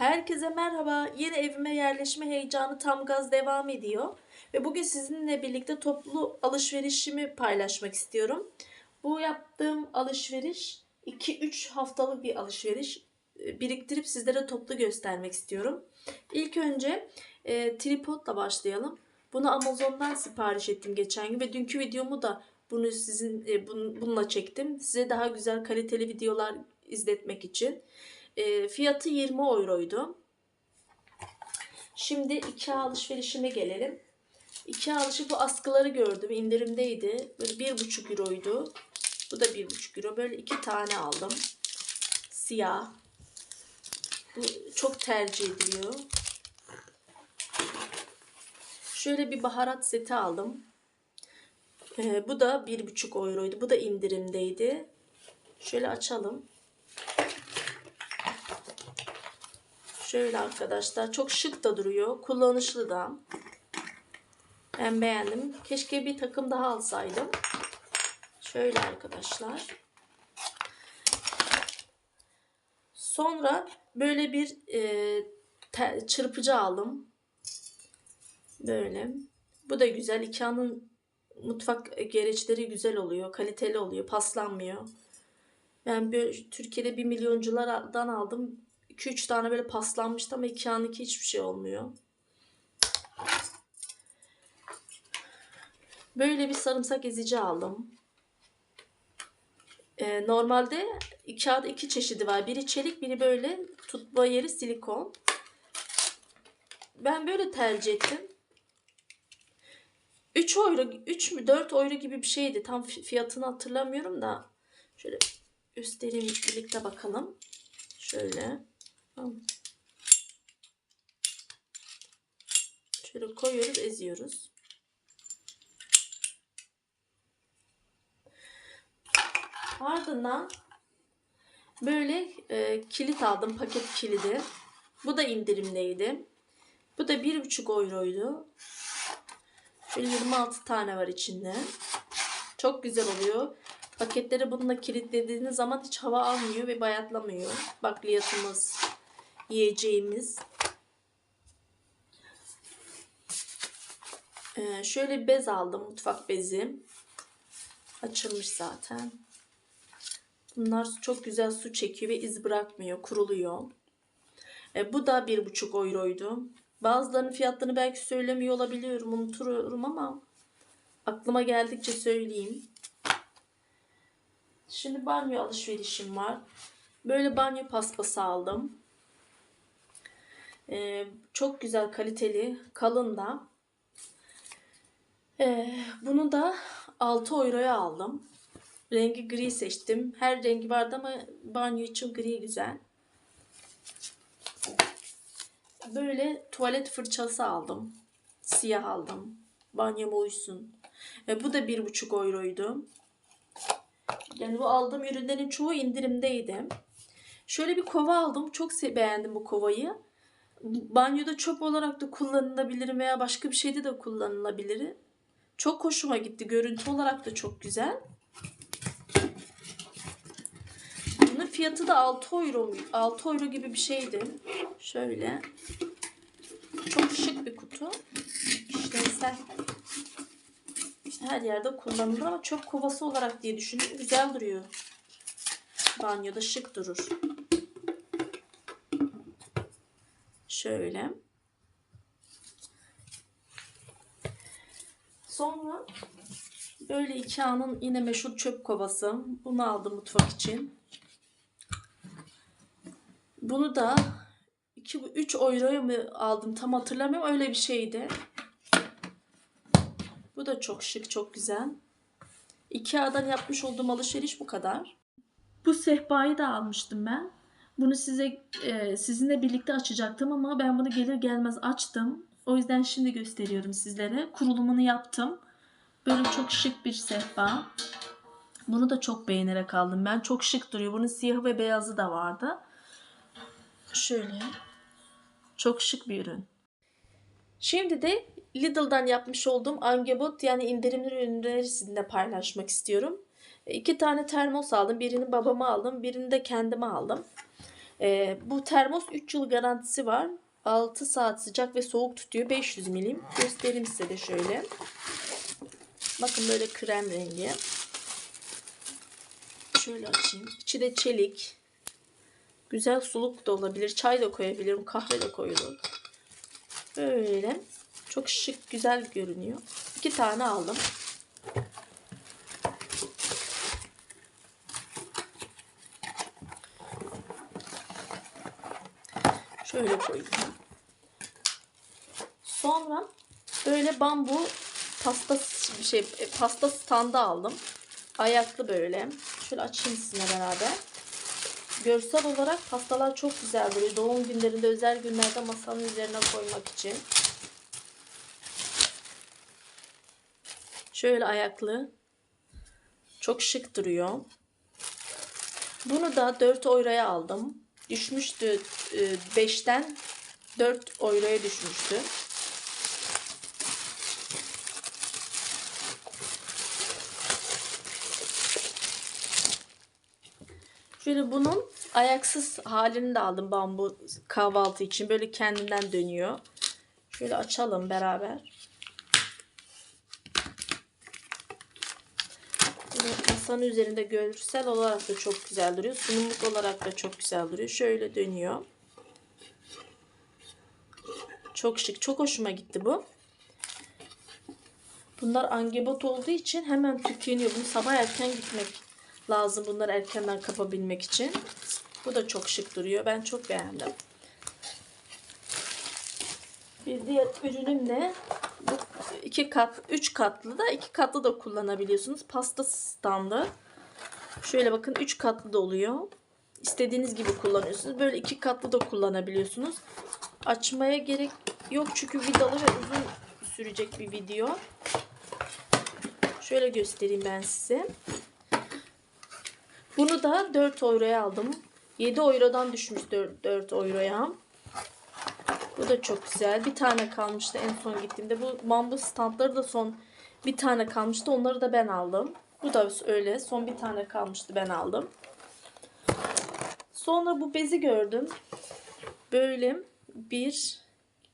Herkese merhaba. Yeni evime yerleşme heyecanı tam gaz devam ediyor. Ve bugün sizinle birlikte toplu alışverişimi paylaşmak istiyorum. Bu yaptığım alışveriş 2-3 haftalık bir alışveriş. E, Biriktirip sizlere toplu göstermek istiyorum. İlk önce e, tripodla başlayalım. Bunu Amazon'dan sipariş ettim geçen gün ve dünkü videomu da bunu sizin e, bun- bununla çektim. Size daha güzel kaliteli videolar izletmek için. E, fiyatı 20 euroydu. Şimdi iki alışverişime gelelim. İki alışı bu askıları gördüm. indirimdeydi. Böyle bir buçuk euroydu. Bu da bir buçuk euro. Böyle iki tane aldım. Siyah. Bu çok tercih ediliyor. Şöyle bir baharat seti aldım. Ee, bu da bir buçuk euroydu. Bu da indirimdeydi. Şöyle açalım. Şöyle arkadaşlar çok şık da duruyor. Kullanışlı da. Ben beğendim. Keşke bir takım daha alsaydım. Şöyle arkadaşlar. Sonra böyle bir e, çırpıcı aldım. Böyle. Bu da güzel. Ikea'nın mutfak gereçleri güzel oluyor. Kaliteli oluyor. Paslanmıyor. Ben böyle Türkiye'de bir milyonculardan aldım. 2-3 tane böyle paslanmıştı ama Ikea'nınki hiçbir şey olmuyor. Böyle bir sarımsak ezici aldım. Ee, normalde Ikea'da iki çeşidi var. Biri çelik, biri böyle tutma yeri silikon. Ben böyle tercih ettim. 3 euro, 3 mü 4 euro gibi bir şeydi. Tam fi- fiyatını hatırlamıyorum da. Şöyle göstereyim birlikte bakalım. Şöyle. Şöyle koyuyoruz, eziyoruz. Ardından böyle e, kilit aldım, paket kilidi. Bu da indirimdeydi. Bu da bir buçuk euroydu. Şöyle 26 tane var içinde. Çok güzel oluyor. Paketleri bununla kilitlediğiniz zaman hiç hava almıyor ve bayatlamıyor. Bakliyatımız, yiyeceğimiz. Ee, şöyle bir bez aldım, mutfak bezi. Açılmış zaten. Bunlar çok güzel su çekiyor ve iz bırakmıyor, kuruluyor. E, bu da bir buçuk euroydu. Bazılarının fiyatlarını belki söylemiyor olabiliyorum, unutuyorum ama aklıma geldikçe söyleyeyim. Şimdi banyo alışverişim var. Böyle banyo paspası aldım. Ee, çok güzel kaliteli, kalın da. Ee, bunu da 6 euroya aldım. Rengi gri seçtim. Her rengi vardı ama banyo için gri güzel. Böyle tuvalet fırçası aldım. Siyah aldım. Banyoma uysun. E, bu da bir buçuk euroydu. Yani bu aldığım ürünlerin çoğu indirimdeydi. Şöyle bir kova aldım. Çok beğendim bu kovayı. Banyoda çöp olarak da kullanılabilir veya başka bir şeyde de kullanılabilir. Çok hoşuma gitti. Görüntü olarak da çok güzel. Bunun fiyatı da 6 euro mu? 6 euro gibi bir şeydi. Şöyle. Çok şık bir kutu. İşlevsel. Her yerde kullanılır ama çöp kovası olarak diye düşündüm. Güzel duruyor. Banyoda şık durur. Şöyle. Sonra böyle Ikea'nın yine meşhur çöp kovası. Bunu aldım mutfak için. Bunu da 2-3 euroya mı aldım tam hatırlamıyorum. Öyle bir şeydi. Bu da çok şık, çok güzel. Ikea'dan yapmış olduğum alışveriş bu kadar. Bu sehpayı da almıştım ben. Bunu size e, sizinle birlikte açacaktım ama ben bunu gelir gelmez açtım. O yüzden şimdi gösteriyorum sizlere. Kurulumunu yaptım. Böyle çok şık bir sehpa. Bunu da çok beğenerek aldım. Ben çok şık duruyor. Bunun siyahı ve beyazı da vardı. Şöyle. Çok şık bir ürün. Şimdi de Lidl'dan yapmış olduğum Angebot yani indirimli ürünleri sizinle paylaşmak istiyorum. İki tane termos aldım. Birini babama aldım. Birini de kendime aldım. Ee, bu termos 3 yıl garantisi var. 6 saat sıcak ve soğuk tutuyor. 500 milim. Göstereyim size de şöyle. Bakın böyle krem rengi. Şöyle açayım. İçi de çelik. Güzel suluk da olabilir. Çay da koyabilirim. Kahve de koyulur. Böyle. Çok şık, güzel görünüyor. İki tane aldım. Şöyle koyayım. Sonra böyle bambu pasta şey e, pasta standı aldım. Ayaklı böyle. Şöyle açayım sizinle beraber. Görsel olarak pastalar çok güzel böyle doğum günlerinde özel günlerde masanın üzerine koymak için. Şöyle ayaklı. Çok şık duruyor. Bunu da 4 euroya aldım. Düşmüştü 5'ten 4 euroya düşmüştü. Şöyle bunun ayaksız halini de aldım bambu kahvaltı için. Böyle kendinden dönüyor. Şöyle açalım beraber. Böyle masanın üzerinde görsel olarak da çok güzel duruyor. Sunumluk olarak da çok güzel duruyor. Şöyle dönüyor. Çok şık. Çok hoşuma gitti bu. Bunlar angebot olduğu için hemen tükeniyor. Bunu sabah erken gitmek lazım. Bunları erkenden kapabilmek için. Bu da çok şık duruyor. Ben çok beğendim. Bir diğer ürünüm de bu iki kat, üç katlı da iki katlı da kullanabiliyorsunuz. Pasta standı. Şöyle bakın üç katlı da oluyor. İstediğiniz gibi kullanıyorsunuz. Böyle iki katlı da kullanabiliyorsunuz. Açmaya gerek yok çünkü vidalı ve uzun sürecek bir video. Şöyle göstereyim ben size. Bunu da 4 euroya aldım. 7 eurodan düşmüş 4, 4 euroya. Da çok güzel. Bir tane kalmıştı en son gittiğimde. Bu bambu standları da son bir tane kalmıştı. Onları da ben aldım. Bu da öyle. Son bir tane kalmıştı ben aldım. Sonra bu bezi gördüm. Böyle 1,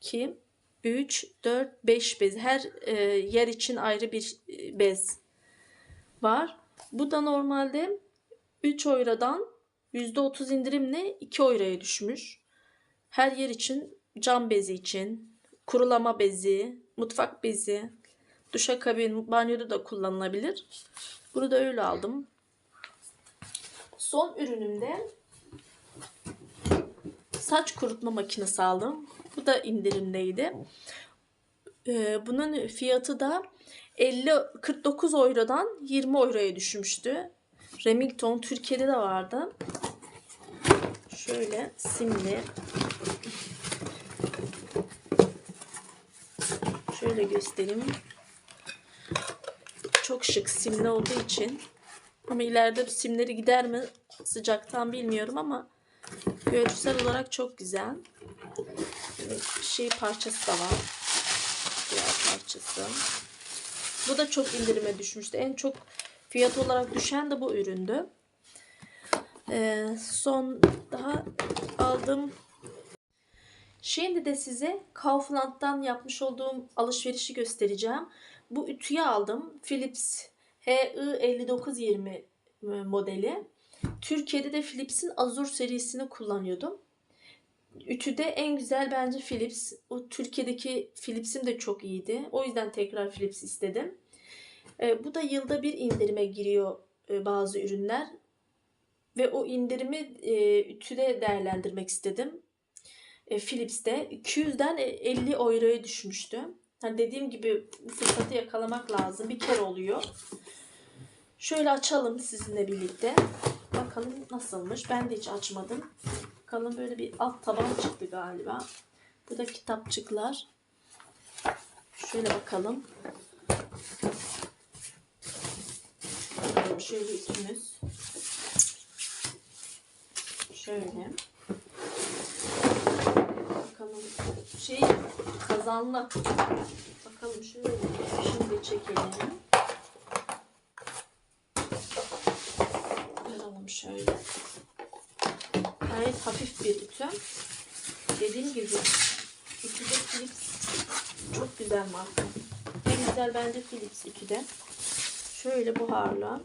2, 3, 4, 5 bez. Her e, yer için ayrı bir e, bez var. Bu da normalde 3 eurodan %30 indirimle 2 euroya düşmüş. Her yer için cam bezi için, kurulama bezi, mutfak bezi, duşakabin, banyoda da kullanılabilir. Bunu da öyle aldım. Son ürünümde saç kurutma makinesi aldım. Bu da indirimdeydi. Ee, bunun fiyatı da 50 49 eurodan 20 euroya düşmüştü. Remington Türkiye'de de vardı. Şöyle simli. Şöyle göstereyim. Çok şık simli olduğu için. Ama ileride simleri gider mi sıcaktan bilmiyorum ama görsel olarak çok güzel. Şey parçası da var. Diğer parçası. Bu da çok indirime düşmüştü. En çok fiyat olarak düşen de bu üründü. Ee, son daha aldım. Şimdi de size Kaufland'dan yapmış olduğum alışverişi göstereceğim. Bu ütüyü aldım. Philips HI5920 modeli. Türkiye'de de Philips'in Azur serisini kullanıyordum. Ütüde en güzel bence Philips. O Türkiye'deki Philips'im de çok iyiydi. O yüzden tekrar Philips istedim. E, bu da yılda bir indirime giriyor e, bazı ürünler. Ve o indirimi e, ütüde değerlendirmek istedim. E, Philips'te 200'den 50 euroya düşmüştü. Yani dediğim gibi bu fırsatı yakalamak lazım. Bir kere oluyor. Şöyle açalım sizinle birlikte. Bakalım nasılmış. Ben de hiç açmadım. Bakalım böyle bir alt taban çıktı galiba. Bu da kitapçıklar. Şöyle. Bakalım şöyle üstümüz. Şöyle. Bakalım şey kazanlı. Bakalım şöyle şimdi çekelim. Bakalım şöyle. Gayet hafif bir Dediğim gibi ikide Philips çok güzel marka. En güzel bence Philips 2'de. Şöyle buharlı.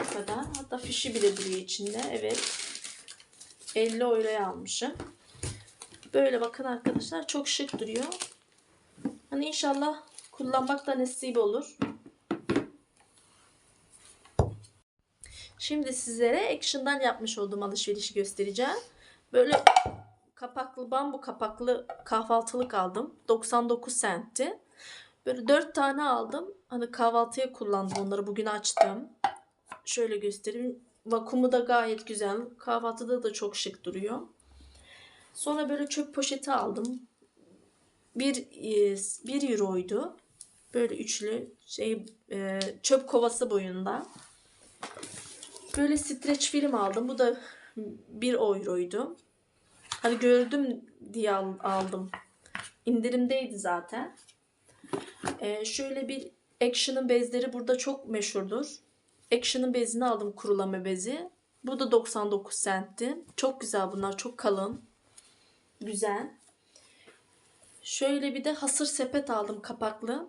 Bu kadar. Hatta fişi bile duruyor içinde. Evet. 50 euroya almışım. Böyle bakın arkadaşlar çok şık duruyor. Hani inşallah kullanmak da nasip olur. Şimdi sizlere Action'dan yapmış olduğum alışverişi göstereceğim. Böyle kapaklı bambu kapaklı kahvaltılık aldım. 99 centti. Böyle 4 tane aldım. Hani kahvaltıya kullandım onları. Bugün açtım. Şöyle göstereyim. Vakumu da gayet güzel. Kahvaltıda da çok şık duruyor. Sonra böyle çöp poşeti aldım. 1 1 euroydu. Böyle üçlü şey e, çöp kovası boyunda. Böyle streç film aldım. Bu da 1 euroydu. Hani gördüm diye al- aldım. İndirimdeydi zaten. Ee, şöyle bir Action'ın bezleri burada çok meşhurdur. Action'ın bezini aldım kurulama bezi. Bu da 99 centti. Çok güzel bunlar. Çok kalın. Güzel. Şöyle bir de hasır sepet aldım kapaklı.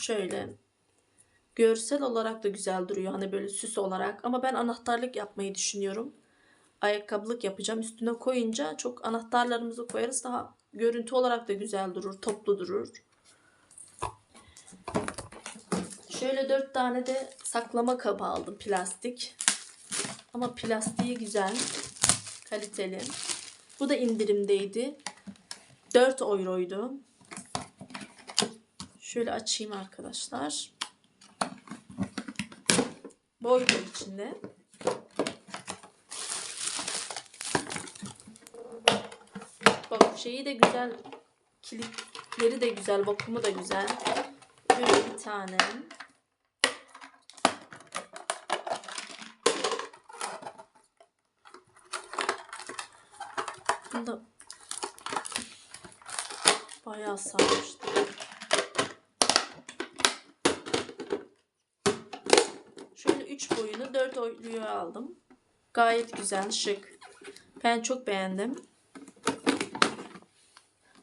Şöyle. Görsel olarak da güzel duruyor. Hani böyle süs olarak. Ama ben anahtarlık yapmayı düşünüyorum. Ayakkabılık yapacağım. Üstüne koyunca çok anahtarlarımızı koyarız. Daha görüntü olarak da güzel durur. Toplu durur. Şöyle dört tane de saklama kabı aldım plastik. Ama plastiği güzel. Kaliteli. Bu da indirimdeydi. 4 euroydu. Şöyle açayım arkadaşlar. Boydu içinde. Bak şeyi de güzel. Kilitleri de güzel. Vakumu da güzel. Böyle bir tane. Bunda bayağı sarmıştı. Şöyle 3 boyunu 4 oyluyor aldım. Gayet güzel, şık. Ben çok beğendim.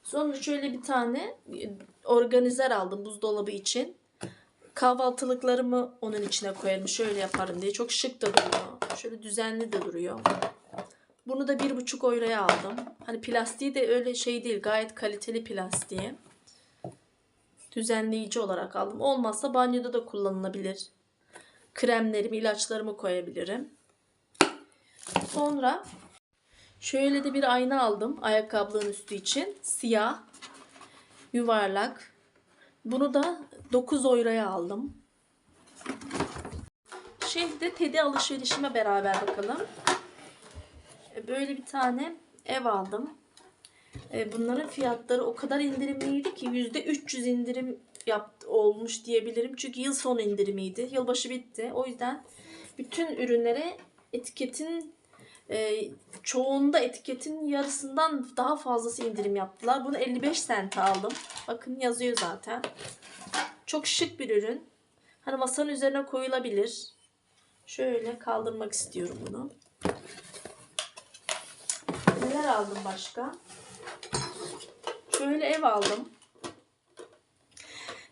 Sonra şöyle bir tane organizer aldım buzdolabı için. Kahvaltılıklarımı onun içine koyarım. Şöyle yaparım diye. Çok şık da duruyor. Şöyle düzenli de duruyor. Bunu da bir buçuk euroya aldım. Hani plastiği de öyle şey değil. Gayet kaliteli plastiği. Düzenleyici olarak aldım. Olmazsa banyoda da kullanılabilir. Kremlerimi, ilaçlarımı koyabilirim. Sonra şöyle de bir ayna aldım. Ayakkabılığın üstü için. Siyah. Yuvarlak. Bunu da 9 euroya aldım. Şimdi de Teddy alışverişime beraber bakalım. E, Böyle bir tane ev aldım. E, Bunların fiyatları o kadar indirimliydi ki %300 indirim yaptı, olmuş diyebilirim. Çünkü yıl sonu indirimiydi. Yılbaşı bitti. O yüzden bütün ürünlere etiketin e, çoğunda etiketin yarısından daha fazlası indirim yaptılar. Bunu 55 cent aldım. Bakın yazıyor zaten. Çok şık bir ürün. Hani masanın üzerine koyulabilir. Şöyle kaldırmak istiyorum bunu. Neler aldım başka? Şöyle ev aldım.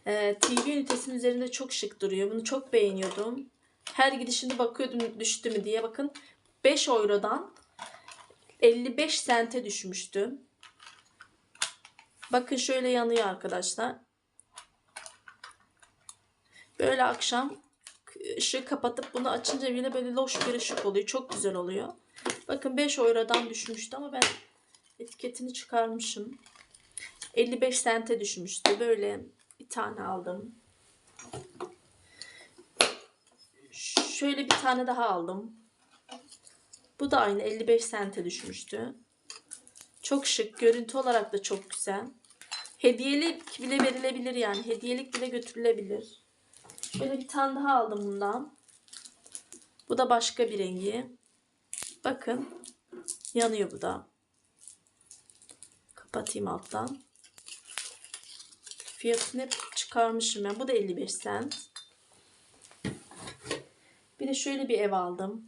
Ee, TV ünitesinin üzerinde çok şık duruyor. Bunu çok beğeniyordum. Her gidişinde bakıyordum düştü mü diye. Bakın 5 eurodan 55 sente düşmüştü. Bakın şöyle yanıyor arkadaşlar. Böyle akşam ışığı kapatıp bunu açınca bile böyle loş bir ışık oluyor. Çok güzel oluyor. Bakın 5 eurodan düşmüştü ama ben etiketini çıkarmışım. 55 sente düşmüştü. Böyle bir tane aldım. Şöyle bir tane daha aldım. Bu da aynı 55 sente düşmüştü. Çok şık. Görüntü olarak da çok güzel. Hediyelik bile verilebilir yani. Hediyelik bile götürülebilir. Şöyle bir tane daha aldım bundan. Bu da başka bir rengi. Bakın. Yanıyor bu da. Kapatayım alttan. Fiyatını hep çıkarmışım ben. Bu da 55 cent. Bir de şöyle bir ev aldım.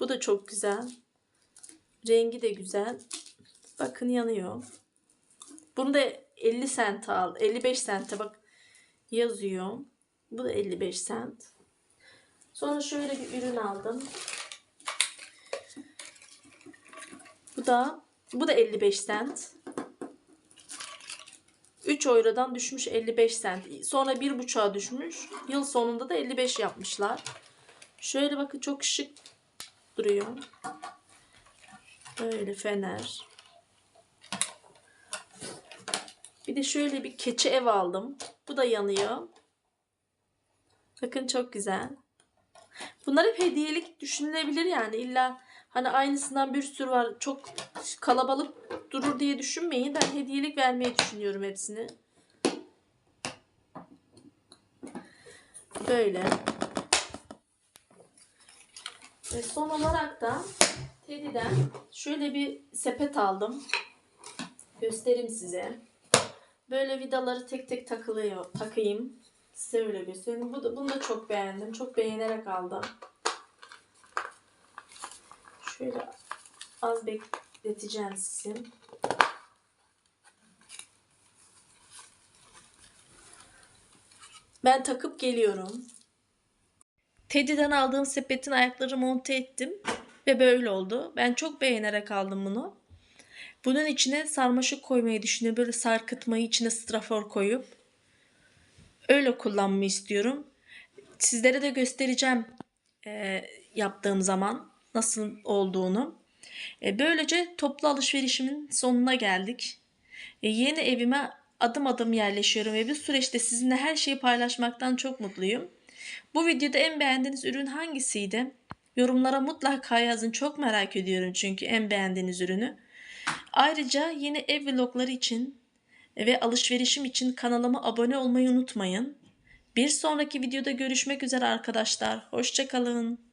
Bu da çok güzel. Rengi de güzel. Bakın yanıyor. Bunu da 50 sent al. 55 sente bak yazıyor. Bu da 55 sent. Sonra şöyle bir ürün aldım. Bu da bu da 55 sent. 3 eurodan düşmüş 55 sent. Sonra 1,5'a düşmüş. Yıl sonunda da 55 yapmışlar. Şöyle bakın çok şık duruyor. Böyle fener. Bir de şöyle bir keçi ev aldım. Bu da yanıyor. Bakın çok güzel. Bunlar hep hediyelik düşünülebilir yani. İlla hani aynısından bir sürü var. Çok kalabalık durur diye düşünmeyin. Ben hediyelik vermeyi düşünüyorum hepsini. Böyle. Ve son olarak da Teddy'den şöyle bir sepet aldım. Göstereyim size. Böyle vidaları tek tek takılıyor, takayım. Size öyle göstereyim. Bu bunu da çok beğendim. Çok beğenerek aldım. Şöyle az bekleteceğim sizi. Ben takıp geliyorum. Teddy'den aldığım sepetin ayakları monte ettim ve böyle oldu. Ben çok beğenerek aldım bunu. Bunun içine sarmaşık koymayı düşünüyorum. Böyle sarkıtmayı içine strafor koyup öyle kullanmayı istiyorum. Sizlere de göstereceğim e, yaptığım zaman nasıl olduğunu. E, böylece toplu alışverişimin sonuna geldik. E, yeni evime adım adım yerleşiyorum ve bu süreçte sizinle her şeyi paylaşmaktan çok mutluyum. Bu videoda en beğendiğiniz ürün hangisiydi? Yorumlara mutlaka yazın. Çok merak ediyorum çünkü en beğendiğiniz ürünü. Ayrıca yeni ev vlogları için ve alışverişim için kanalıma abone olmayı unutmayın. Bir sonraki videoda görüşmek üzere arkadaşlar. Hoşçakalın.